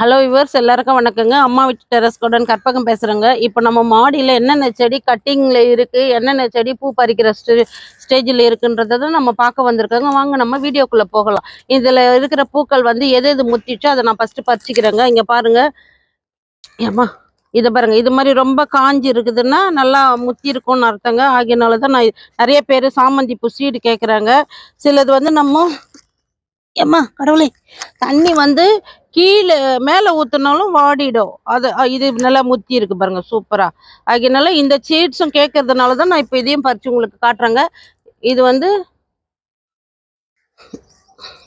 Hello viewers எல்லாருக்கும் வணக்கங்க. அம்மா வீட்டு டெரஸ் கார்டன் கற்பகம் பேசுகிறேங்க இப்போ நம்ம மாடியில் என்னென்ன செடி கட்டிங்கில் இருக்குது என்னென்ன செடி பூ பறிக்கிற ஸ்டே ஸ்டேஜில் இருக்குன்றதை தான் நம்ம பார்க்க வந்திருக்கோங்க. வாங்க நம்ம வீடியோக்குள்ளே போகலாம். இதில் இருக்கிற பூக்கள் வந்து எது எது முத்திச்சோ அதை நான் ஃபஸ்ட்டு பறிச்சிக்கிறேங்க. இங்கே பாருங்கள் ஏம்மா இதை பாருங்கள் இது மாதிரி ரொம்ப காஞ்சி இருக்குதுன்னா நல்லா முத்தி இருக்கும்னு அர்த்தங்க. ஆகியனால தான் நான் நிறைய பேர் சாமந்தி பூ சீடு கேட்குறாங்க சிலது வந்து நம்ம ஏம்மா கடவுளை தண்ணி வந்து கீழே மேலே ஊற்றுனாலும் வாடிடும். அது இது நல்லா முத்தி இருக்கு பாருங்க சூப்பராக அதனால இந்த சீட்ஸும் கேட்கறதுனால தான் நான் இப்போ இதையும் பறிச்சு உங்களுக்கு காட்டுறேங்க. இது வந்து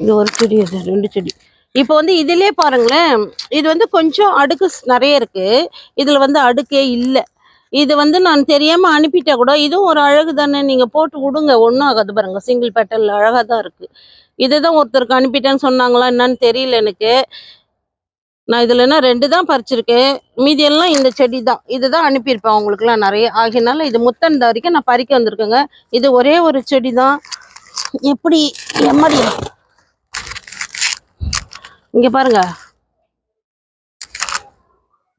இது ஒரு செடி இது ரெண்டு செடி. இப்போ வந்து இதிலே பாருங்களேன் இது வந்து கொஞ்சம் அடுக்கு நிறைய இருக்கு. இதில் வந்து அடுக்கே இல்லை. இது வந்து நான் தெரியாமல் அனுப்பிட்டா கூட இதுவும் ஒரு அழகு தானே நீங்கள் போட்டு விடுங்க ஒன்றும் ஆகாது பாருங்க சிங்கிள் பேட்டல் அழகாக தான் இதை தான் ஒருத்தருக்கு அனுப்பிட்டேன்னு சொன்னாங்களா என்னன்னு தெரியல எனக்கு. நான் இதுல ரெண்டு தான் பறிச்சிருக்கேன் மீதி எல்லாம் இந்த செடி தான். இதுதான் அனுப்பியிருப்பேன் அவங்களுக்குலாம் நிறைய. ஆகினால இது முத்தந்த வரைக்கும் நான் பறிக்க வந்திருக்கேங்க. இது ஒரே ஒரு செடி தான். எப்படி எம்மடி? இங்க பாருங்க.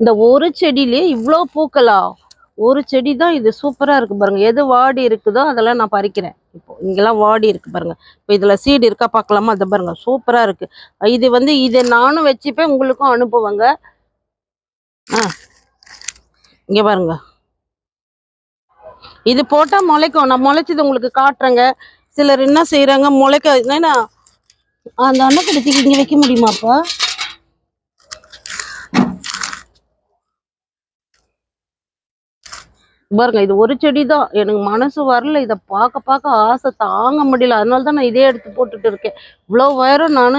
இந்த ஒரு செடியிலே இவ்வளோ பூக்களா? ஒரு செடி தான் இது சூப்பராக இருக்குது பாருங்கள் எது வாடி இருக்குதோ அதெல்லாம் நான் பறிக்கிறேன். இப்போ இங்கெல்லாம் வாடி இருக்கு பாருங்க. இப்போ இதில் சீடு இருக்கா பார்க்கலாமா? அதை பாருங்க சூப்பராக இருக்கு. இது வந்து இதை நானும் வச்சுப்பேன் உங்களுக்கும் அனுப்புவேங்க. ஆ இங்கே பாருங்க. இது போட்டால் முளைக்கும். நான் முளைச்சது உங்களுக்கு காட்டுறேங்க. சிலர் என்ன செய்கிறாங்க முளைக்க ஏன்னா அந்த அன்னக்கடைக்கு இங்கே வைக்க முடியுமாப்பா பாருங்க இது ஒரு செடி தான் எனக்கு மனசு வரல. இதை பார்க்க பார்க்க ஆசை தாங்க முடியல. அதனால தான் நான் இதே எடுத்து போட்டுட்டு இருக்கேன். இவ்வளோ உயரம் நான்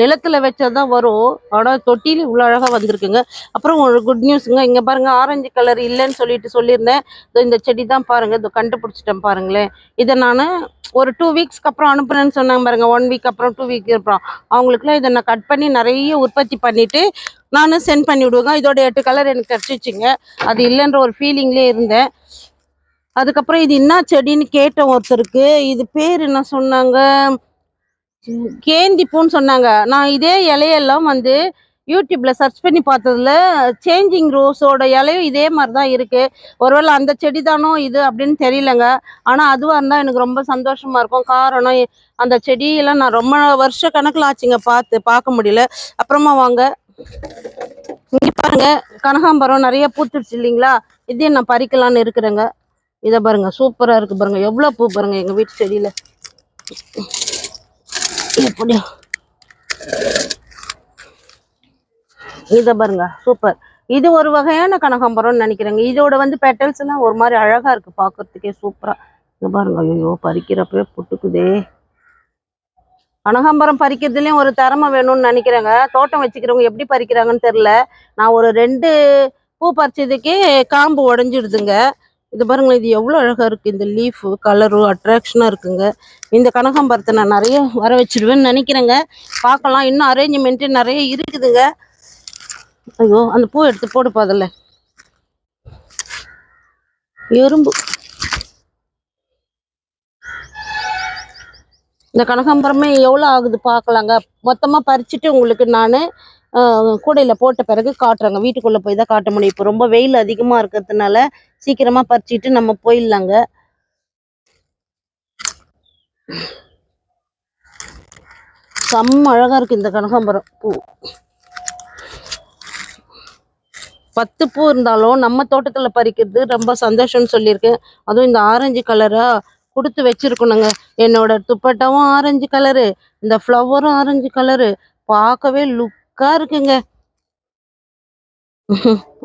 நிலத்துல வச்சதான் வரும். ஆனால் தொட்டியில் இவ்வளோ அழகாக வந்திருக்குங்க. அப்புறம் ஒரு குட் நியூஸுங்க இங்கே பாருங்க ஆரஞ்சு கலர் இல்லைன்னு சொல்லிட்டு சொல்லியிருந்தேன். இந்த செடி தான் பாருங்கள் இதோ கண்டுபிடிச்சிட்டேன் பாருங்களேன். இதை நான் ஒரு டூ வீக்ஸ்க்கு அப்புறம் அனுப்புறேன்னு சொன்னாங்க பாருங்க. ஒன் வீக் அப்புறம் டூ வீக் அப்புறம். அவங்களுக்குலாம் இதை நான் கட் பண்ணி நிறைய உற்பத்தி பண்ணிவிட்டு நானும் சென்ட் பண்ணி விடுவேங்க. இதோட எட்டு கலர் எனக்கு கிடச்சிச்சிங்க. அது இல்லைன்ற ஒரு ஃபீலிங்லேயே இருந்தேன். அதுக்கப்புறம் இது என்ன செடின்னு கேட்டேன் ஒருத்தருக்கு இது பேர் என்ன சொன்னாங்க? கேந்திப்பூன்னு கேந்தி பூன்னு சொன்னாங்க. நான் இதே இலையெல்லாம் வந்து யூடியூப்பில் சர்ச் பண்ணி பார்த்ததுல சேஞ்சிங் ரோஸோட இலையும் இதே மாதிரி தான் இருக்குது ஒருவேளை அந்த செடி தானோ இது அப்படின்னு தெரியலங்க. ஆனால் அதுவாக இருந்தால் எனக்கு ரொம்ப சந்தோஷமாக இருக்கும். காரணம் அந்த செடியெல்லாம் நான் ரொம்ப வருஷ கணக்கில் ஆச்சுங்க பார்த்து பார்க்க முடியல. அப்புறமா வாங்க. இங்க பாருங்க கனகாம்பரம் நிறைய பூத்துருச்சு இல்லைங்களா? இதையும் நான் பறிக்கலாம்னு இருக்கிறேங்க. இதை பாருங்க சூப்பரா இருக்கு பாருங்க. எவ்வளவு பூ பாருங்க எங்க வீட்டு செடியில. எப்படி இதை பாருங்க சூப்பர். இது ஒரு வகையான கனகாம்பரம்னு நினைக்கிறேங்க. இதோட வந்து பெட்டல்ஸ் எல்லாம் ஒரு மாதிரி அழகா இருக்கு. பாக்குறதுக்கே சூப்பரா. இதை பாருங்க ஐயோ பறிக்கிறப்பவே புட்டுக்குதே. கனகாம்பரம் பறிக்கிறதுலேயும் ஒரு திறமை வேணும்னு நினைக்கிறேங்க. தோட்டம் வச்சுக்கிறவங்க எப்படி பறிக்கிறாங்கன்னு தெரில நான் ஒரு ரெண்டு பூ பறிச்சதுக்கே காம்பு உடஞ்சிடுதுங்க. இது பாருங்களேன் இது எவ்வளோ அழகாக இருக்குது இந்த லீஃபு கலரு அட்ராக்ஷனாக இருக்குங்க. இந்த கனகாம்பரத்தை நான் நிறைய வர வச்சிருவேன்னு நினைக்கிறேங்க. பார்க்கலாம். இன்னும் அரேஞ்ச்மெண்ட்டு நிறைய இருக்குதுங்க. ஐயோ அந்த பூ எடுத்து போடுப்போ அதில் எறும்பு. இந்த கனகாம்பரமே எவ்வளோ ஆகுது பார்க்கலாங்க. மொத்தமாக பறிச்சுட்டு உங்களுக்கு நான் கூடையில் போட்ட பிறகு காட்டுறேங்க. வீட்டுக்குள்ளே போய் தான் காட்ட முடியும். இப்போ ரொம்ப வெயில் அதிகமாக இருக்கிறதுனால சீக்கிரமாக பறிச்சுட்டு நம்ம போயிடலாங்க. செம்ம அழகாக இருக்குது இந்த கனகாம்பரம். பூ. பத்து பூ இருந்தாலும் நம்ம தோட்டத்தில் பறிக்கிறது ரொம்ப சந்தோஷம்னு சொல்லியிருக்கேன். அதுவும் இந்த ஆரஞ்சு கலரா கொடுத்து வச்சிருக்கணுங்க. என்னோட துப்பட்டாவும் ஆரஞ்சு கலரு இந்த ஃப்ளவரும் ஆரஞ்சு கலரு பார்க்கவே லுக்கா இருக்குங்க.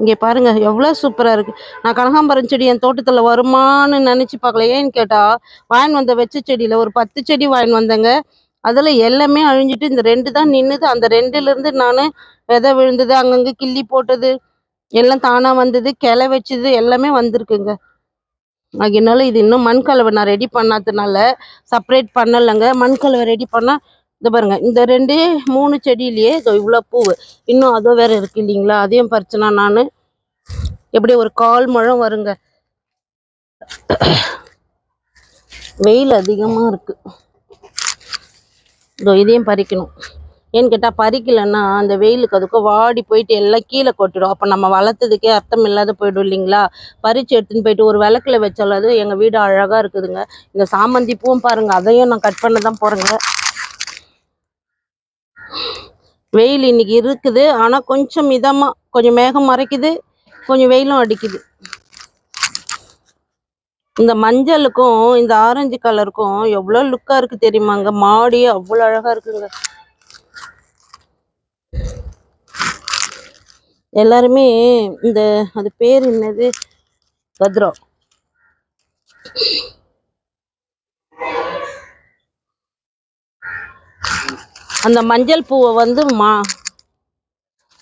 இங்கே பாருங்க எவ்வளவு சூப்பரா இருக்கு. நான் கனகாம்பரம் செடி என் தோட்டத்துல வருமான்னு நினைச்சு பார்க்கல. ஏன்னு கேட்டா வாயின் வந்த வெச்ச செடியில ஒரு பத்து செடி வாயின் வந்தேங்க. அதுல எல்லாமே அழிஞ்சிட்டு இந்த ரெண்டு தான் நின்னுது. அந்த ரெண்டுல இருந்து நானு விதை விழுந்தது அங்கங்க கிள்ளி போட்டது எல்லாம் தானாக வந்தது கிளை வச்சது எல்லாமே வந்திருக்குங்க. அதனால இது இன்னும் மண் கலவை நான் ரெடி பண்ணாததுனால செப்பரேட் பண்ணலைங்க. மண் கலவை ரெடி பண்ணால் இதை பாருங்கள் இந்த ரெண்டு மூணு செடியிலேயே இதோ இவ்வளோ பூவு. இன்னும் அதோ வேறு இருக்கு இல்லைங்களா? அதையும் பறிச்சுனா நான் எப்படி ஒரு கால் முழம் வருங்க. வெயில் அதிகமாக இருக்குது இதோ இதையும் பறிக்கணும். ஏன்னு கேட்டால் பறிக்கலைன்னா அந்த வெயிலுக்கு அதுக்கும் வாடி போயிட்டு எல்லாம் கீழே கொட்டிடும். அப்போ நம்ம வளர்த்ததுக்கே அர்த்தம் இல்லாத போயிடும் இல்லைங்களா? பறித்து எடுத்துன்னு போயிட்டு ஒரு விளக்குல வச்சாலும் அது எங்கள் வீடு அழகாக இருக்குதுங்க. இந்த சாமந்தி பூவும் பாருங்க அதையும் நான் கட் பண்ண தான் போகிறேங்க வெயில் இன்னைக்கு இருக்குது. ஆனால் கொஞ்சம் மிதமாக கொஞ்சம் மேகம் மறைக்குது கொஞ்சம் வெயிலும் அடிக்குது. இந்த மஞ்சளுக்கும் இந்த ஆரஞ்சு கலருக்கும் எவ்வளோ லுக்காக இருக்குது தெரியுமாங்க? மாடி அவ்வளோ அழகாக இருக்குங்க. எல்லாருமே இந்த அது பேர் என்னது? பத்ரம் அந்த மஞ்சள் பூவை வந்து மா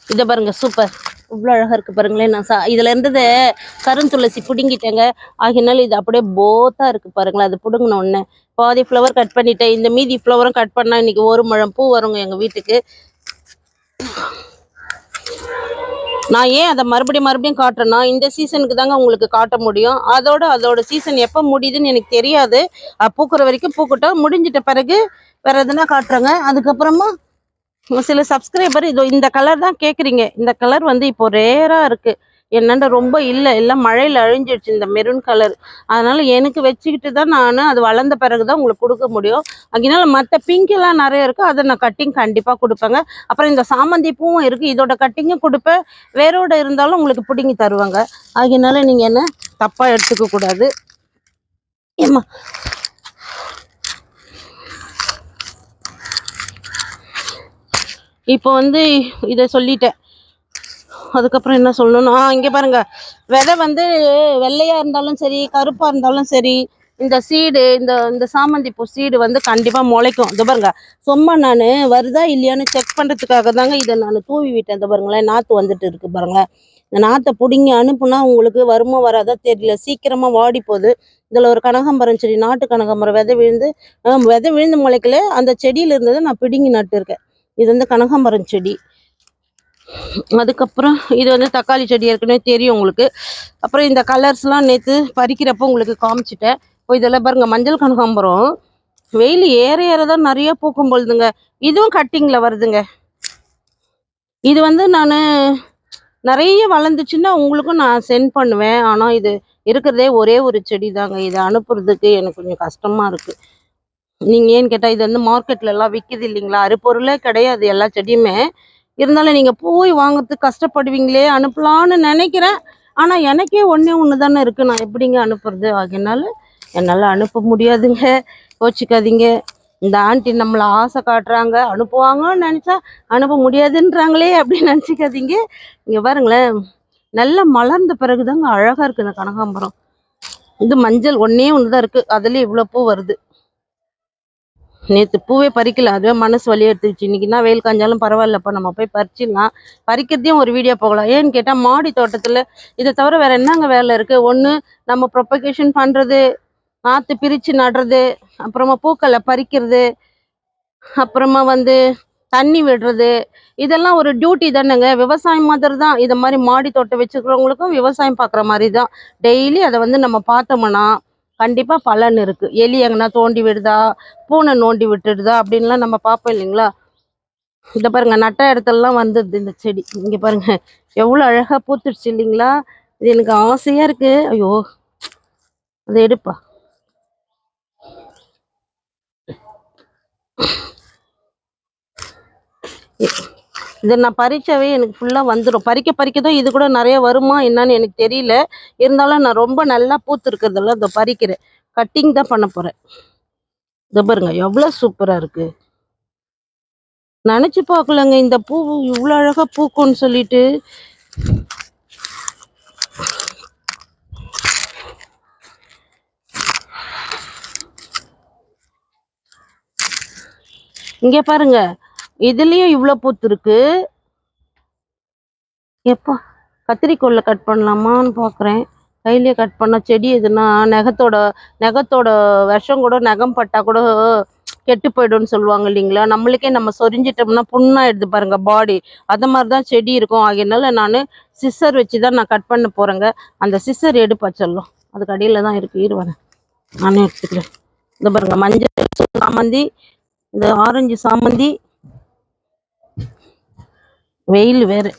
இதை பாருங்க சூப்பர். இவ்வளோ அழகாக இருக்கு பாருங்களேன் நான் சா இதில் இருந்தது கருந்துளசி பிடுங்கிட்டேங்க. ஆகினால இது அப்படியே போத்தாக இருக்கு பாருங்களேன் அது பிடுங்கின உடனே. பாதி ஃப்ளவர் கட் பண்ணிட்டேன். இந்த மீதி ஃப்ளவரும் கட் பண்ணால் இன்னைக்கு ஒரு முழம் பூ வருங்க எங்கள் வீட்டுக்கு. நான் ஏன் அதை மறுபடியும் மறுபடியும் காட்டுறேன்னா இந்த சீசனுக்கு தாங்க உங்களுக்கு காட்ட முடியும். அதோட அதோட சீசன் எப்போ முடியுதுன்னு எனக்கு தெரியாது. பூக்குற வரைக்கும் பூக்கட்டும். முடிஞ்சிட்ட பிறகு வேற எதுனா காட்டுறேங்க. அதுக்கப்புறமா சில சப்ஸ்கிரைபர் இதோ இந்த கலர் தான் கேட்குறீங்க இந்த கலர் வந்து இப்போ ரேராக இருக்குது என்னண்ட ரொம்ப இல்லை எல்லாம் மழையில் அழிஞ்சிடுச்சு இந்த மெரூன் கலர் அதனால் எனக்கு வச்சுக்கிட்டு தான் நான் அது வளர்ந்த பிறகு தான் உங்களுக்கு கொடுக்க முடியும். அதனால் மற்ற பிங்கெல்லாம் நிறைய இருக்குது அதை நான் கட்டிங் கண்டிப்பாக கொடுப்பேங்க. அப்புறம் இந்த சாமந்தி பூவும் இருக்குது இதோட கட்டிங்கும் கொடுப்பேன். வேறோட இருந்தாலும் உங்களுக்கு பிடுங்கி தருவாங்க. அதனால நீங்கள் என்ன தப்பாக எடுத்துக்கக்கூடாது ஏம்மா. இப்போ வந்து இதை சொல்லிட்டேன். அதுக்கப்புறம் என்ன சொல்லணும்னா இங்கே பாருங்க. விதை வந்து வெள்ளையாக இருந்தாலும் சரி கருப்பாக இருந்தாலும் சரி இந்த சீடு இந்த இந்த சாமந்தி பூ சீடு வந்து கண்டிப்பாக முளைக்கும். இது பாருங்க சும்மா நான் வருதா இல்லையான்னு செக் பண்ணுறதுக்காக தாங்க இதை நான் தூவி விட்டேன். இந்த பாருங்களேன் நாற்று வந்துட்டு இருக்கு பாருங்களேன் இந்த நாற்றை பிடுங்கி அனுப்புனா உங்களுக்கு வருமோ வராதா தெரியல. சீக்கிரமாக வாடி போகுது. இதில் ஒரு கனகாம்பரம் செடி நாட்டு கனகாம்பரம் விதை விழுந்து விதை விழுந்து முளைக்கல. அந்த செடியில் இருந்ததை நான் பிடுங்கி நட்டுருக்கேன். இது வந்து கனகாம்பரம் செடி. அதுக்கப்புறம் இது வந்து தக்காளி செடி ஏற்கனவே தெரியும் உங்களுக்கு. அப்புறம் இந்த கலர்ஸ்லாம் நேற்று பறிக்கிறப்ப உங்களுக்கு காமிச்சிட்டேன். இப்போ இதெல்லாம் பாருங்கள் மஞ்சள் கனகாம்பரம். வெயில் ஏற ஏற தான் நிறைய பூக்கும் பொழுதுங்க. இதுவும் கட்டிங்கில் வருதுங்க. இது வந்து நான் நிறைய வளர்ந்துச்சுன்னா உங்களுக்கும் நான் சென்ட் பண்ணுவேன். ஆனால் இது இருக்கிறதே ஒரே ஒரு செடி தாங்க இதை அனுப்புறதுக்கு எனக்கு கொஞ்சம் கஷ்டமாக இருக்குது நீங்கள் ஏன்னு கேட்டால் இது வந்து மார்க்கெட்லலாம் விற்கிது இல்லைங்களா? அறுபொருளே கிடையாது எல்லா செடியுமே. இருந்தாலும் நீங்கள் போய் வாங்குறதுக்கு கஷ்டப்படுவீங்களே அனுப்பலான்னு நினைக்கிறேன். ஆனால் எனக்கே ஒன்றே ஒன்று தானே இருக்குது நான் எப்படிங்க அனுப்புறது? ஆகினால என்னால் அனுப்ப முடியாதுங்க. கோச்சிக்காதீங்க. இந்த ஆண்டி நம்மளை ஆசை காட்டுறாங்க. அனுப்புவாங்கன்னு நினச்சா அனுப்ப முடியாதுன்றாங்களே அப்படின்னு நினச்சிக்காதீங்க. இங்கே பாருங்களேன். நல்லா மலர்ந்த பிறகுதாங்க அழகாக இருக்குது இந்த கனகாம்பரம். இது மஞ்சள் ஒன்றே ஒன்று தான் இருக்குது அதுலேயே இவ்வளோ பூ வருது. நேற்று பூவே பறிக்கல அதுவே மனசு வலி எடுத்துருச்சு. இன்னைக்குன்னா வெயில் காஞ்சாலும் பரவாயில்லப்பா நம்ம போய் பறிச்சிடலாம். பறிக்கிறதையும் ஒரு வீடியோ போகலாம். ஏன்னு கேட்டால் மாடி தோட்டத்தில் இதை தவிர வேறு என்னங்க வேலை இருக்குது ஒன்று நம்ம ப்ரொபகேஷன் பண்ணுறது நாற்று பிரித்து நடுறது அப்புறமா பூக்களை பறிக்கிறது அப்புறமா வந்து தண்ணி விடுறது இதெல்லாம் ஒரு டியூட்டி தானேங்க. விவசாயம் மாதிரி தான் இதை மாதிரி மாடி தோட்டம் வச்சுக்கிறவங்களுக்கும் விவசாயம் பார்க்குற மாதிரி தான். டெய்லி அதை வந்து நம்ம பார்த்தோம்னா கண்டிப்பாக பலன் இருக்குது எலி எங்கன்னா தோண்டி விடுதா? பூனை நோண்டி விட்டுடுதா? அப்படின்லாம் நம்ம பார்ப்போம் இல்லைங்களா? இந்த பாருங்க நட்ட இடத்துலலாம் வந்துடுது இந்த செடி. இங்கே பாருங்கள் எவ்வளோ அழகாக பூத்துடுச்சு இல்லைங்களா? இது எனக்கு ஆசையாக இருக்குது ஐயோ அதை எடுப்பா. இதை நான் பறிச்சாவே எனக்கு ஃபுல்லாக வந்துடும் பறிக்க பறிக்க தான் இது கூட நிறைய வருமா என்னன்னு எனக்கு தெரியல. இருந்தாலும் நான் ரொம்ப நல்லா பூத்து இருக்கிறதெல்லாம் இதை பறிக்கிறேன். கட்டிங் தான் பண்ண போகிறேன் இதை பாருங்க எவ்வளோ சூப்பராக இருக்குது நினச்சி பார்க்கலங்க இந்த பூ இவ்வளோ அழகாக பூக்கும்னு சொல்லிட்டு. இங்கே பாருங்கள் இதுலேயும் இவ்வளோ பூத்துருக்கு எப்போ கத்திரிக்கோல்ல கட் பண்ணலாமான்னு பார்க்குறேன் கையிலேயே கட் பண்ண செடி எதுனா நகத்தோட நகத்தோட விஷம் கூட நகம் பட்டா கூட கெட்டு போயிடும்னு சொல்லுவாங்க இல்லைங்களா? நம்மளுக்கே நம்ம சொரிஞ்சிட்டோம்னா புண்ணாயிடுது பாருங்க பாடி அது மாதிரி தான் செடி இருக்கும். ஆகையினால நான் சிஸ்ஸர் வச்சு தான் நான் கட் பண்ண போகிறேங்க அந்த சிஸ்ஸர் எடுப்பா சொல்லும். அதுக்கு அடியில் தான் இருக்குது இரு வரேன். நானே எடுத்துக்கிறேன். இந்த பாருங்க மஞ்சள் சாமந்தி இந்த ஆரஞ்சு சாமந்தி வெயில் வேறு.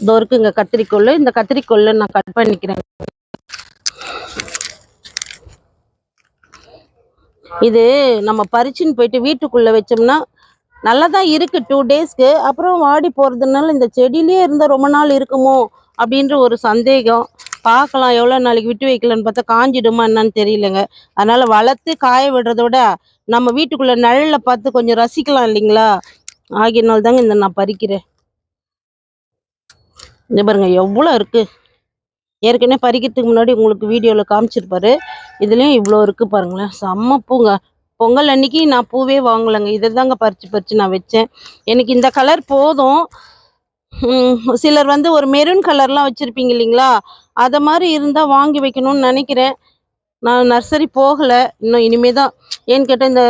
இதோ இருக்குங்க கத்திரிக்கோள். இந்த கத்திரிக்கோள் நான் கட் பண்ணிக்கிறேன். இது நம்ம பறிச்சுன்னு போயிட்டு வீட்டுக்குள்ள வச்சோம்னா நல்லா தான் இருக்கு டூ டேஸ்க்கு அப்புறம் வாடி போறதுனால இந்த செடியிலே இருந்தால் ரொம்ப நாள் இருக்குமோ அப்படின்ற ஒரு சந்தேகம். பார்க்கலாம் எவ்வளோ நாளைக்கு விட்டு வைக்கலன்னு பார்த்தா காஞ்சிடுமா என்னன்னு தெரியலங்க. அதனால வளர்த்து காய விடுறத விட நம்ம வீட்டுக்குள்ள நிழல்ல பார்த்து கொஞ்சம் ரசிக்கலாம் இல்லைங்களா? ஆகியனால தாங்க இந்த நான் பறிக்கிறேன். இந்த பாருங்க எவ்வளோ இருக்குது ஏற்கனவே பறிக்கிறதுக்கு முன்னாடி உங்களுக்கு வீடியோவில் காமிச்சிருப்பாரு. இதுலேயும் இவ்வளோ இருக்குது பாருங்களேன். செம்ம பூங்க. பொங்கல் அன்னைக்கு நான் பூவே வாங்கலைங்க. இதை தாங்க பறித்து பறித்து நான் வச்சேன். எனக்கு இந்த கலர் போதும். சிலர் வந்து ஒரு மெரூன் கலர்லாம் வச்சுருப்பீங்க இல்லைங்களா? அதை மாதிரி இருந்தால் வாங்கி வைக்கணும்னு நினைக்கிறேன். நான் நர்சரி போகலை. இன்னும் இனிமே தான் ஏன்னு கேட்டால் இந்த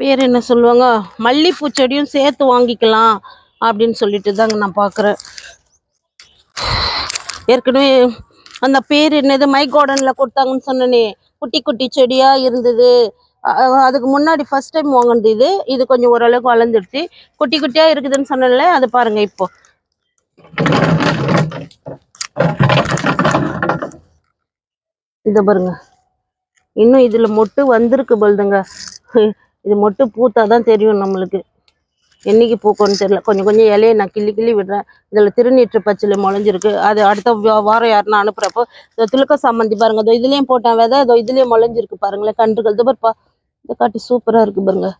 பேர் என்ன சொல்லுவாங்க? மல்லிப்பூ செடியும் சேர்த்து வாங்கிக்கலாம் அப்படின்னு சொல்லிட்டு தாங்க நான் பார்க்குறேன் ஏற்கனவே அந்த பேர் என்னது? மை கார்டனில் கொடுத்தாங்கன்னு சொன்னனே. குட்டி குட்டி செடியாக இருந்தது. அதுக்கு முன்னாடி ஃபஸ்ட் டைம் வாங்கினது இது. இது கொஞ்சம் ஓரளவுக்கு வளர்ந்துடுச்சு குட்டி குட்டியாக இருக்குதுன்னு சொன்னல அது பாருங்க இப்போ. இதை பாருங்க. இன்னும் இதில் மொட்டு வந்திருக்கு பொழுதுங்க இது மட்டும் பூத்தா தான் தெரியும் நம்மளுக்கு. என்னைக்கு பூக்கும்னு தெரியல. கொஞ்சம் கொஞ்சம் இலையை நான் கிள்ளி கிள்ளி விடுறேன். இதில் திருநீற்று பச்சில் முளைஞ்சிருக்கு. அது அடுத்த வாரம் யாருன்னா அனுப்புறப்போ இந்த துளுக்க சாமந்தி பாருங்க. இதோ இதுலேயும் போட்டேன். விதை இதோ இதுலேயும் முளைஞ்சிருக்கு பாருங்களேன். கன்றுகள். இதோ பாருப்பா. இந்த காட்டு சூப்பராக இருக்கு பாருங்க.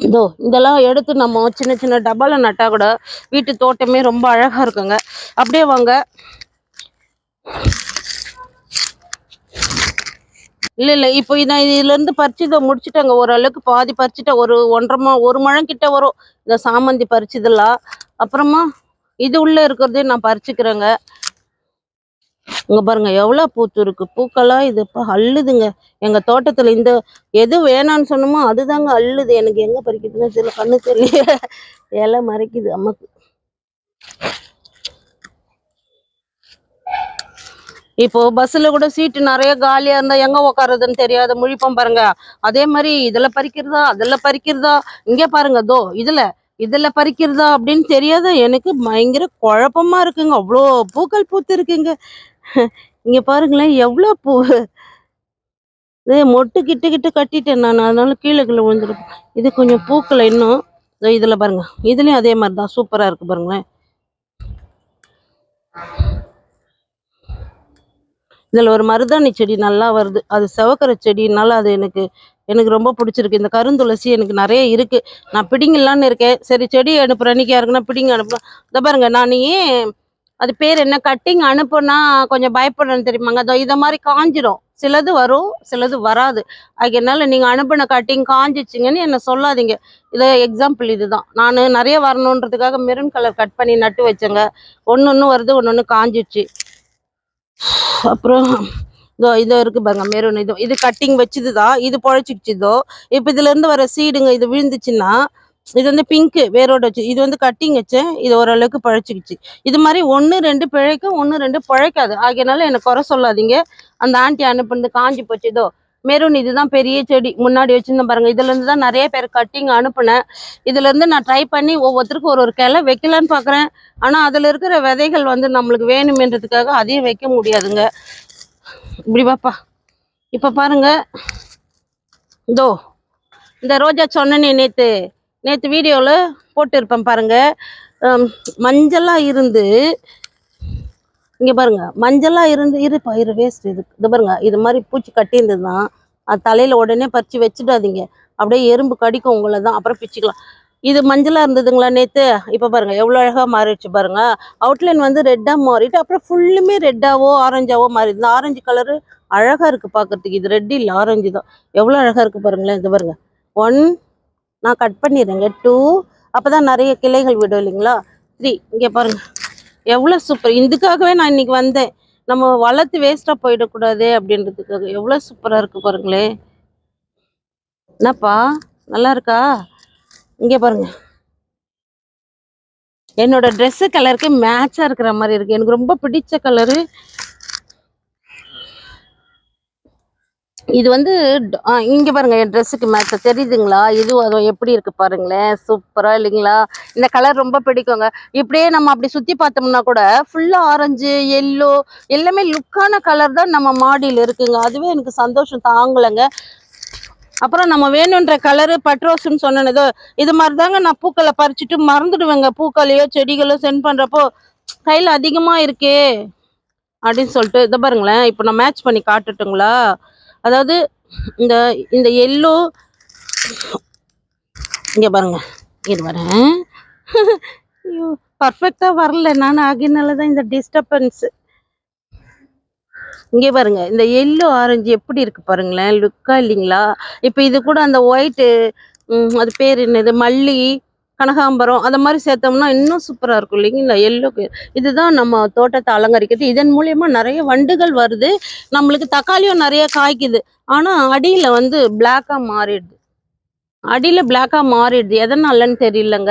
இதோ இதெல்லாம் எடுத்து நம்ம சின்ன சின்ன டபால நட்டா கூட வீட்டு தோட்டமே ரொம்ப அழகா இருக்குங்க. அப்படியே வாங்க. இல்ல இல்ல. இப்போ நான் இதுல இருந்து பறிச்சு இதை ஓரளவுக்கு பாதி பறிச்சுட்டேன். ஒரு ஒன்றரை மா ஒரு முழம் கிட்ட வரும். இந்த சாமந்தி பறிச்சதெல்லாம். அப்புறமா இது உள்ள இருக்கிறதே நான் பறிச்சுக்கிறேங்க. இங்கே பாருங்க எவ்வளவு பூத்து இருக்கு. பூக்கெல்லாம் இது இப்போ அள்ளுதுங்க. எங்க தோட்டத்துல இந்த எது வேணான்னு சொன்னோமோ அதுதாங்க அள்ளுது. எனக்கு எங்க பறிக்குதுன்னு தெரியல கண்ணு தெரியல. இலை மறைக்குது அம்மாக்கு. இப்போ பஸ்ஸில் கூட சீட்டு நிறைய காலியாக இருந்தால் எங்கே உட்காருதுன்னு தெரியாத முழிப்போம் பாருங்க. அதே மாதிரி இதில் பறிக்கிறதா அதில் பறிக்கிறதா? இங்கே பாருங்க தோ இதில் இதில் பறிக்கிறதா அப்படின்னு தெரியாத எனக்கு பயங்கர குழப்பமா இருக்குங்க. அவ்வளோ பூக்கள் பூத்து இருக்குங்க. பாருங்களேன் எவ்வளோ பூ. இதே மொட்டு கிட்ட கிட்ட கட்டிட்டேன் நான். அதனால கீழே கீழே விழுந்துடும் இது கொஞ்சம் பூக்களை இன்னும். இதில் பாருங்க. இதுலேயும் அதே மாதிரி தான். சூப்பராக இருக்கு பாருங்களேன். இதில் ஒரு மருதாணி செடி நல்லா வருது. அது செவக்கிற செடினால அது எனக்கு எனக்கு ரொம்ப பிடிச்சிருக்கு. இந்த கருந்துளசி எனக்கு நிறைய இருக்குது நான் பிடிங்கலான்னு இருக்கேன். சரி செடி அனுப்புகிறேன் அன்னைக்கு யாருக்குன்னா பிடிங்க அனுப்புகிறேன் இதை பாருங்க நான் ஏன் அது பேர் என்ன? கட்டிங் அனுப்புனா கொஞ்சம் பயப்படுறேன்னு தெரியுமாங்க? அதோ இதை மாதிரி காஞ்சிடும் சிலது வரும் சிலது வராது. அதனால நீங்கள் அனுப்பின கட்டிங் காஞ்சிச்சிங்கன்னு என்ன சொல்லாதீங்க. இதை எக்ஸாம்பிள் இதுதான். நான் நிறைய வரணுன்றதுக்காக மெரூன் கலர் கட் பண்ணி நட்டு வச்சேங்க. ஒன்று ஒன்று வருது ஒன்று ஒன்று காஞ்சிச்சு. அப்புறம் இதோ இதோ இருக்கு பாருங்க மெரூன் இது. இது கட்டிங் வச்சது தான் இது பொழைச்சிக்கிச்சுதோ. இப்போ இதுல இருந்து வர சீடுங்க இது விழுந்துச்சுன்னா இது வந்து பிங்க் வேரோட வச்சு இது வந்து கட்டிங் வச்சேன் இது ஓரளவுக்கு பழச்சிக்கிச்சு. இது மாதிரி ஒன்று ரெண்டு பிழைக்கும் ஒன்று ரெண்டு பிழைக்காது. ஆகையனால எனக்கு குறை சொல்லாதீங்க. அந்த ஆண்டி அனுப்புனது காஞ்சி போச்சு. இதோ மெரூன் இதுதான் பெரிய செடி முன்னாடி வச்சுருந்தேன் பாருங்க. இதுலேருந்து தான் நிறைய பேர் கட்டிங் அனுப்புனேன். இதுலேருந்து நான் ட்ரை பண்ணி ஒவ்வொருத்தருக்கும் ஒரு ஒரு கிளை வைக்கலான்னு பார்க்குறேன் ஆனால் அதில் இருக்கிற விதைகள் வந்து நம்மளுக்கு வேணுமென்றதுக்காக அதையும் வைக்க முடியாதுங்க. இப்படி பாப்பா. இப்போ பாருங்க. இதோ இந்த ரோஜா சொன்னனே நேற்று நேற்று வீடியோவில் போட்டிருப்பேன் பாருங்கள் மஞ்சளாக இருந்து இங்கே பாருங்க மஞ்சளாக இருந்து இரு பயிறு வேஸ்ட் இது. இது பாருங்க இது மாதிரி பூச்சி கட்டியிருந்ததுதான் அது தலையில் உடனே பறித்து வச்சுடாதீங்க. அப்படியே எறும்பு கடிக்கும் உங்களை தான் அப்புறம் பிச்சுக்கலாம். இது மஞ்சளாக இருந்ததுங்களா நேற்று இப்போ பாருங்க எவ்வளோ அழகாக மாறிடுச்சு பாருங்க. அவுட்லைன் வந்து ரெட்டாக மாறிட்டு அப்புறம் ஃபுல்லுமே ரெட்டாவோ ஆரஞ்சாவோ மாறி இந்த ஆரஞ்சு கலரு அழகாக இருக்கு பார்க்குறதுக்கு இது ரெட் இல்லை ஆரஞ்சு தான். எவ்வளோ அழகாக இருக்குது பாருங்களேன் இது பாருங்க. ஒன் நான் கட் பண்ணிடுறேங்க. டூ அப்போ தான் நிறைய கிளைகள் விடும் இல்லைங்களா? த்ரீ இங்கே பாருங்க. எவ்வளோ சூப்பர் இதுக்காகவே நான் இன்னைக்கு வந்தேன். நம்ம வளர்த்து வேஸ்ட்டாக போயிடக்கூடாது அப்படின்றதுக்காக. எவ்வளோ சூப்பராக இருக்குது பாருங்களேன் என்னப்பா? நல்லா இருக்கா? இங்கே பாருங்க. என்னோட ட்ரெஸ்ஸு கலருக்கு மேட்சாக இருக்கிற மாதிரி இருக்கு. எனக்கு ரொம்ப பிடிச்ச கலரு இது வந்து இங்கே பாருங்கள் பாருங்க என் ட்ரெஸ்ஸுக்கு மேட்ச் தெரியுதுங்களா? இது அதுவும் எப்படி இருக்குது பாருங்களேன். சூப்பராக இல்லைங்களா? இந்த கலர் ரொம்ப பிடிக்குங்க. இப்படியே நம்ம அப்படி சுற்றி பார்த்தோம்னா கூட ஃபுல்லாக ஆரஞ்சு எல்லோ எல்லாமே லுக்கான கலர் தான் நம்ம மாடியில் இருக்குங்க. அதுவே எனக்கு சந்தோஷம். தாங்கலைங்க. அப்புறம் நம்ம வேணுன்ற கலரு பட்ரோஸ்ன்னு சொன்னதோ இது மாதிரி தாங்க நான் பூக்களை பறிச்சுட்டு மறந்துடுவேங்க. பூக்களையோ செடிகளோ சென்ட் பண்ணுறப்போ கையில் அதிகமாக இருக்கே. அப்படின்னு சொல்லிட்டு இதை பாருங்களேன். இப்போ நான் மேட்ச் பண்ணி காட்டுட்டுங்களா? அதாவது இந்த இந்த எல்லோ இங்கே பாருங்க இது வரேன் ஐயோ பர்ஃபெக்டாக வரல. நான் ஆகினால தான் இந்த டிஸ்டர்பன்ஸு இங்கே பாருங்க இந்த எல்லோ ஆரஞ்சு எப்படி இருக்கு பாருங்களேன். லுக்கா இல்லைங்களா? இப்போ இது கூட அந்த ஒயிட்டு அது பேர் என்னது? மல்லி கனகாம்பரம் அந்த மாதிரி சேர்த்தோம்னா இன்னும் சூப்பராக இருக்கும் இல்லைங்களா? எல்லோ இதுதான் நம்ம தோட்டத்தை அலங்கரிக்கிறது. இதன் மூலியமா நிறைய வண்டுகள் வருது. நம்மளுக்கு தக்காளியும் நிறைய காய்க்குது. ஆனால் அடியில் வந்து பிளாக்காக மாறிடுது. அடியில் பிளாக்காக மாறிடுது. எதனாலன்னு தெரியலங்க.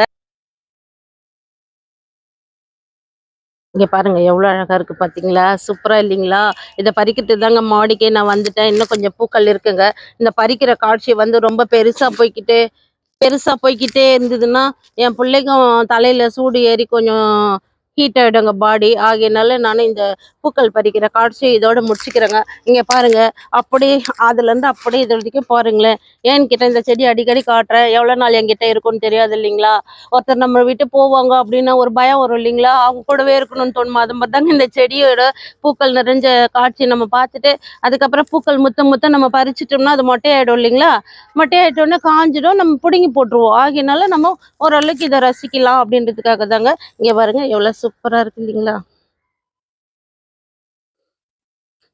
இங்கே பாருங்க எவ்வளவு அழகா இருக்கு பாத்தீங்களா? சூப்பரா இல்லைங்களா? இதை பறிக்கிறது தாங்க மாடிக்கே நான் வந்துட்டேன். இன்னும் கொஞ்சம் பூக்கள் இருக்குங்க. இந்த பறிக்கிற காட்சி வந்து ரொம்ப பெருசா போய்க்கிட்டே பெருசா போய்க்கிட்டே இருந்ததுன்னா என் பிள்ளைக்கும் தலையில சூடு ஏறி கொஞ்சம் ஹீட் ஆயிடுங்க பாடி ஆகியனால நான் இந்த பூக்கள் பறிக்கிற காட்சியை இதோட முடிச்சுக்கிறேங்க. இங்க பாருங்க அப்படி அதுல இருந்து அப்படியே இது வரைக்கும் பாருங்களேன். என்கிட்ட இந்த செடி அடிக்கடி காட்டுறேன்? எவ்வளவு நாள் என்கிட்ட இருக்கும்னு தெரியாது இல்லைங்களா? ஒருத்தர் நம்ம விட்டு போவாங்க அப்படின்னா ஒரு பயம் வரும் இல்லைங்களா? அவங்க கூடவே இருக்கணும்னு தோணுமா? அது மாதிரி தாங்க இந்த செடியோட பூக்கள் நிறைஞ்ச காட்சி நம்ம பார்த்துட்டு அதுக்கப்புறம் பூக்கள் முத்த முத்த நம்ம பறிச்சிட்டோம்னா அது மொட்டையாயிடும் இல்லைங்களா? மொட்டையாயிட்டோன்னே காஞ்சிடும் நம்ம பிடுங்கி போட்டுருவோம். ஆகியனால நம்ம ஓரளவுக்கு இதை ரசிக்கலாம் அப்படின்றதுக்காக தாங்க. இங்க பாருங்க எவ்வளவு சூப்பரா இருக்கு இல்லைங்களா?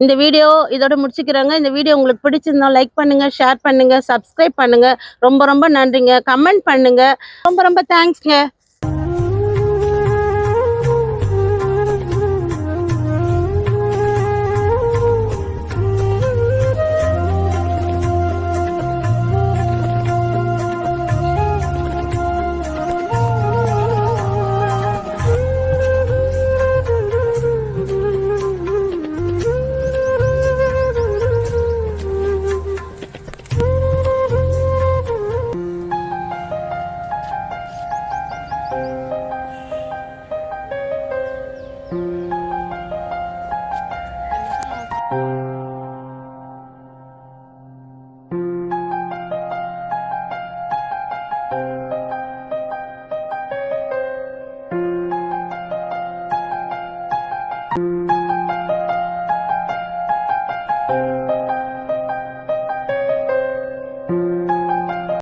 இந்த வீடியோ இதோட முடிச்சுக்கிறாங்க. இந்த வீடியோ உங்களுக்கு பிடிச்சிருந்தா லைக் பண்ணுங்க ஷேர் பண்ணுங்க சப்ஸ்கிரைப் பண்ணுங்க. ரொம்ப ரொம்ப நன்றிங்க. கமெண்ட் பண்ணுங்க. ரொம்ப ரொம்ப தேங்க்ஸ்ங்க